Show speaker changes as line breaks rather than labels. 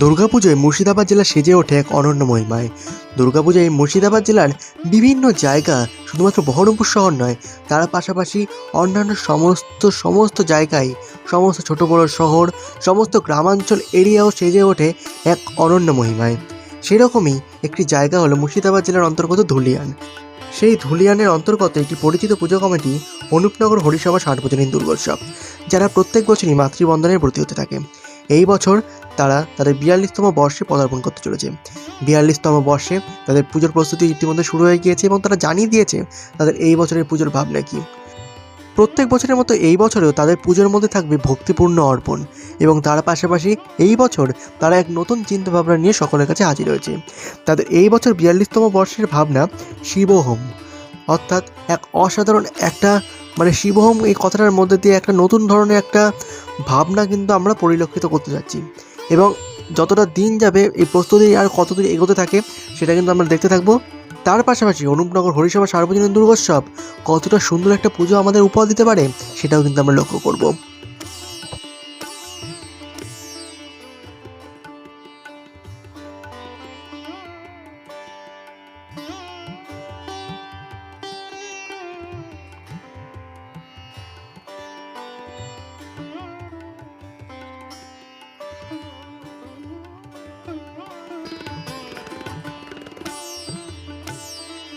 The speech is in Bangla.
দুর্গাপুজোয় মুর্শিদাবাদ জেলা সেজে ওঠে এক অনন্য মহিমায়। দুর্গাপুজোয় মুর্শিদাবাদ জেলার বিভিন্ন জায়গা শুধুমাত্র বহরমপুর শহর নয়, তার পাশাপাশি অন্যান্য সমস্ত সমস্ত জায়গায়, সমস্ত ছোট বড় শহর, সমস্ত গ্রামাঞ্চল এরিয়াও সেজে ওঠে এক অনন্য মহিমায়। সেরকমই একটি জায়গা হলো মুর্শিদাবাদ জেলার অন্তর্গত ধুলিয়ান। সেই ধুলিয়ানের অন্তর্গত একটি পরিচিত পুজো কমিটি অনুপনগর হরিসভা বছরের দুর্গোৎসব, যারা প্রত্যেক বছরই মাতৃবন্ধনের ব্রতী হতে থাকে। এই বছর তারা তাদের বিয়াল্লিশতম বর্ষে পদার্পণ করতে চলেছে। বিয়াল্লিশতম বর্ষে তাদের পুজোর প্রস্তুতি ইতিমধ্যে শুরু হয়ে গিয়েছে এবং তারা জানিয়ে দিয়েছে তাদের এই বছরের পুজোর ভাবনা কী। প্রত্যেক বছরের মতো এই বছরেও তাদের পুজোর মধ্যে থাকবে ভক্তিপূর্ণ অর্পণ এবং তার পাশাপাশি এই বছর তারা এক নতুন চিন্তাভাবনা নিয়ে সকলের কাছে হাজির হয়েছে। তাদের এই বছর বিয়াল্লিশতম বর্ষের ভাবনা শিবহোম। অর্থাৎ এক অসাধারণ একটা মানে শিবহোম এই কথাটার মধ্যে দিয়ে একটা নতুন ধরনের একটা ভাবনা কিন্তু আমরা পরিলক্ষিত করতে যাচ্ছি। এবং যতটা দিন যাবে, এই প্রস্তুতি আর কতদূর এগোতে থাকে, সেটা কিন্তু আমরা দেখতে থাকব। তার পাশাপাশি অনুপনগর হরিসভা সার্বজনীন দুর্গোৎসব কতটা সুন্দর একটা পুজো আমাদের উপহার দিতে পারে, সেটাও কিন্তু আমরা লক্ষ্য করব। Thank you.